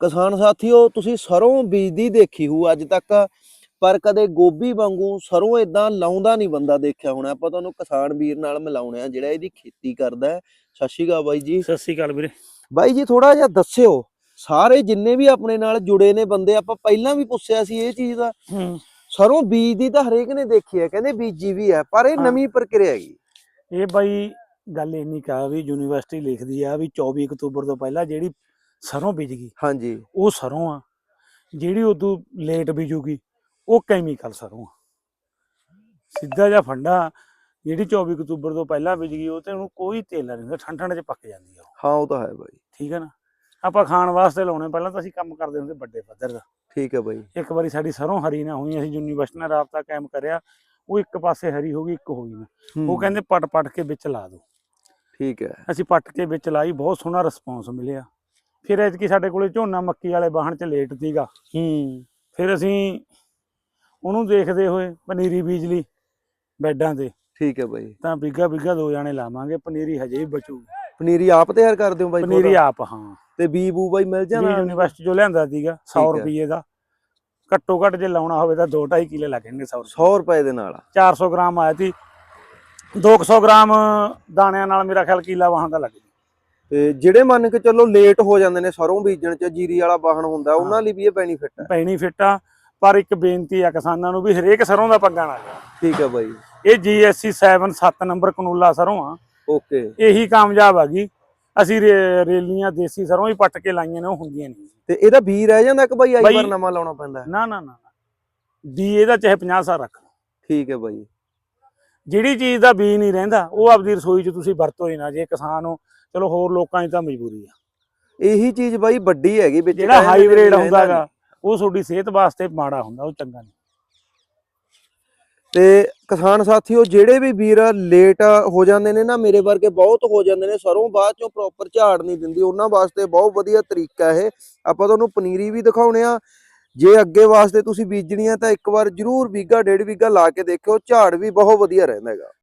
ਕਿਸਾਨ ਸਾਥੀਓ ਤੁਸੀਂ ਸਰੋਂ ਬੀਜਦੀ ਦੇਖੀ ਹੋਊ ਅੱਜ ਤੱਕ ਪਰ ਕਦੇ ਗੋਭੀ ਵਾਂਗੂ ਸਰੋਂ ਇਦਾਂ ਲਾਉਂਦਾ ਨਹੀਂ ਬੰਦਾ ਦੇਖਿਆ ਹੋਣਾ। ਆਪਾਂ ਤੁਹਾਨੂੰ ਕਿਸਾਨ ਵੀਰ ਨਾਲ ਮਿਲਾਉਣੇ ਆ ਜਿਹੜਾ ਇਹਦੀ ਖੇਤੀ ਕਰਦਾ ਹੈ। ਸਤਿ ਸ਼੍ਰੀ ਅਕਾਲ ਬਾਈ ਜੀ। ਸਤਿ ਸ੍ਰੀ ਅਕਾਲ ਵੀਰੇ। ਬਾਈ ਜੀ ਥੋੜਾ ਜਿਹਾ ਦੱਸਿਓ ਸਾਰੇ ਜਿੰਨੇ ਵੀ ਆਪਣੇ ਨਾਲ ਜੁੜੇ ਨੇ ਬੰਦੇ ਆਪਾਂ ਪਹਿਲਾਂ ਵੀ ਪੁੱਛਿਆ ਸੀ ਇਹ ਚੀਜ਼ ਦਾ। ਹੂੰ। ਸਰੋਂ ਬੀਜਦੀ ਤਾਂ ਹਰੇਕ ਨੇ ਦੇਖੀ ਹੈ ਕਹਿੰਦੇ ਬੀਜੀ ਵੀ ਹੈ ਪਰ ਇਹ ਹਾਂ। ਨਵੀਂ ਪ੍ਰਕਿਰਿਆ ਹੈਗੀ। ਇਹ ਬਾਈ ਗੱਲ ਇੰਨੀ ਕਾ ਵੀ ਯੂਨੀਵਰਸਿਟੀ ਲਿਖਦੀ ਆ ਵੀ 24 ਅਕਤੂਬਰ ਤੋਂ ਪਹਿਲਾਂ ਜਿਹੜੀ ਸਰੋਂ ਬੀਜ ਗਈ। ਹਾਂਜੀ। ਉਹ ਸਰੋਂ ਆ ਜਿਹੜੀ ਉਦੋਂ ਲੇਟ ਬੀਜੂਗੀ ਉਹ ਕੈਮੀਕਲ ਸਰੋਂ ਆ। ਸਿੱਧਾ ਜਿਹਾ ਫੰਡਾ ਜਿਹੜੀ 24 ਅਕਤੂਬਰ ਤੋਂ ਪਹਿਲਾਂ ਬੀਜ ਗਈ ਉਹ ਤੇ ਉਹਨੂੰ ਕੋਈ ਤੇਲ ਨਹੀਂ ਹੁੰਦਾ ਠੰਡ ਠੰਡ ਚ ਪੱਕ ਜਾਂਦੀ ਆ ਉਹ। ਹਾਂ ਉਹ ਤਾਂ ਹੈ ਬਾਈ। ਠੀਕ ਹੈ ਨਾ? ਆਪਾਂ ਖਾਣ ਵਾਸਤੇ ਲਾਉਣੇ ਪਹਿਲਾਂ ਤਾਂ ਅਸੀਂ ਕੰਮ ਕਰਦੇ ਹੁੰਦੇ ਵੱਡੇ ਪੱਧਰ ਦਾ। ਠੀਕ ਹੈ ਬਾਈ। ਇੱਕ ਵਾਰੀ ਸਾਡੀ ਸਰੋਂ ਹਰੀ ਨਾ ਹੋਈ ਅਸੀਂ ਯੂਨੀਵਰਸਿਟੀ ਨਾਲ ਰਾਬਤਾ ਕਾਇਮ ਕਰਿਆ ਉਹ ਇੱਕ ਪਾਸੇ ਹਰੀ ਹੋ ਗਈ ਇੱਕ ਹੋਈ ਨਾ। ਉਹ ਕਹਿੰਦੇ ਪਟ ਪਟ ਕੇ ਵਿੱਚ ਲਾ ਦਿਓ ਠੀਕ ਹੈ। ਅਸੀਂ ਪੱਟ ਕੇ ਵਿੱਚ ਲਾਈ ਬਹੁਤ ਸੋਹਣਾ ਰਿਸਪੌਂਸ ਮਿਲਿਆ। ਫਿਰ ਐਤਕੀ ਸਾਡੇ ਕੋਲੇ ਝੋਨਾ ਮੱਕੀ ਵਾਲੇ ਬਾਹਣ ਚ ਲੇਟ ਸੀਗਾ। ਹੂੰ। ਫਿਰ ਅਸੀਂ ਉਹਨੂੰ ਦੇਖਦੇ ਹੋਏ ਪਨੀਰੀ ਬੀਜ ਲਈ ਬੈੱਡਾਂ ਤੇ। ਠੀਕ ਹੈ ਬਾਈ। ਤਾਂ ਬਿੱਗਾ ਬਿੱਗਾ ਦੋ ਜਾਣੇ ਲਾਵਾਂਗੇ ਪਨੀਰੀ ਹਜੇ ਵੀ ਬਚੂਗੀ। ਪਨੀਰੀ ਆਪ ਤਿਆਰ ਕਰਦੇ ਹੋ ਬਾਈ ਪਨੀਰੀ? ਆਪ ਹਾਂ। ਤੇ ਬੀ ਬੂ ਬਾਈ ਮਿਲ ਜਾਣਾ? ਯੂਨੀਵਰਸਿਟੀ ਚੋਂ ਲਿਆਂਦਾ ਸੀਗਾ 100 ਠੀਕ ਹੈ। ਰੁਪਏ ਦਾ। ਘੱਟੋ ਘੱਟ ਜੇ ਲਾਉਣਾ ਹੋਵੇ ਤਾਂ 2.5 ਕਿਲੇ ਲੱਗਣਗੇ 100 100 ਰੁਪਏ ਦੇ ਨਾਲ। 400 ਗ੍ਰਾਮ ਆਇਆ ਸੀ। 200 ਗ੍ਰਾਮ ਦਾਣਿਆਂ ਨਾਲ ਮੇਰਾ ਖਿਆਲ ਕਿਲਾ ਵਾਹਾਂ ਦਾ ਲੱਗ ਜੂ ਤੇ ਜਿਹੜੇ ਮੰਨ ਕੇ ਚੱਲੋ ਲੇਟ ਹੋ ਜਾਂਦੇ ਨੇ ਸਰੋਂ ਬੀਜਣ ਚ ਜੀਰੀ ਵਾਲਾ ਵਾਹਣ ਹੁੰਦਾ ਉਹਨਾਂ ਲਈ ਵੀ ਇਹ ਬੈਨੀਫਿਟ ਹੈ। ਬੈਨੀਫਿਟ ਆ ਪਰ ਇੱਕ ਬੇਨਤੀ ਆ ਕਿਸਾਨਾਂ ਨੂੰ ਵੀ ਹਰੇਕ ਸਰੋਂ ਦਾ ਪੰਗਾ ਨਾ। ਠੀਕ ਹੈ ਬਾਈ। ਇਹ GSC 7 7 ਨੰਬਰ ਕਨੂਲਾ ਸਰੋਂ ਆ। ਓਕੇ। ਇਹੀ ਕਾਮਯਾਬ ਆ ਗਈ ਅਸੀਂ ਰੇਲੀਆਂ ਦੇਸੀ ਸਰੋਂ ਹੀ ਪੱਟ ਕੇ ਲਾਈਆਂ ਨੇ ਉਹ ਹੁੰਦੀਆਂ ਨਹੀਂ। ਤੇ ਇਹਦਾ ਬੀ ਰਹਿ ਜਾਂਦਾ ਕਿ ਬਾਈ ਆਈ ਵਾਰ ਨਵਾਂ ਲਾਉਣਾ ਪੈਂਦਾ? ਨਾ ਨਾ ਨਾ ਡੀ ਇਹਦਾ ਚਾਹੇ 50 ਸਾਲ ਰੱਖ। ਠੀਕ ਹੈ ਬਾਈ। ਜਿਹੜੀ ਚੀਜ਼ ਦਾ ਬੀ ਨਹੀਂ ਰਹਿੰਦਾ ਉਹ ਆਪਦੀ ਰਸੋਈ 'ਚ ਤੁਸੀਂ ਵਰਤੋ ਹੀ ਨਾ। ਜੇ ਕਿਸਾਨ ਹੋ ਚਲੋ ਹੋਰ ਲੋਕਾਂ 'ਚ ਤਾਂ ਮਜਬੂਰੀ ਆ। ਇਹੀ ਚੀਜ਼ ਬਾਈ ਵੱਡੀ ਹੈਗੀ ਵਿੱਚ ਜਿਹੜਾ ਹਾਈਬ੍ਰਿਡ ਹੁੰਦਾਗਾ ਉਹ ਤੁਹਾਡੀ ਸਿਹਤ ਵਾਸਤੇ ਮਾੜਾ ਹੁੰਦਾ ਉਹ ਚੰਗਾ ਨਹੀਂ। ਤੇ ਕਿਸਾਨ ਸਾਥੀਓ ਜਿਹੜੇ ਵੀ ਵੀਰ ਲੇਟ ਹੋ ਜਾਂਦੇ ਨੇ ਨਾ ਮੇਰੇ ਵਰਗੇ ਬਹੁਤ ਹੋ ਜਾਂਦੇ ਨੇ ਸਰੋਂ ਬਾਅਦ ਚੋਂ ਪ੍ਰੋਪਰ ਝਾੜ ਨਹੀਂ ਦਿੰਦੀ ਉਹਨਾਂ ਵਾਸਤੇ ਬਹੁਤ ਵਧੀਆ ਤਰੀਕਾ ਇਹ। ਆਪਾਂ ਤੁਹਾਨੂੰ ਪਨੀਰੀ ਵੀ ਦਿਖਾਉਣੇ ਆ। ਜੇ ਅੱਗੇ ਵਾਸਤੇ ਤੁਸੀਂ ਬੀਜਣੀ ਆ ਤਾਂ ਇੱਕ ਵਾਰ ਜਰੂਰ ਵੀਗਾ ਡੇਢ ਵੀਗਾ ਲਾ ਕੇ ਦੇਖਿਓ ਝਾੜ ਵੀ ਬਹੁਤ ਵਧੀਆ ਰਹਿੰਦਾ ਹੈਗਾ।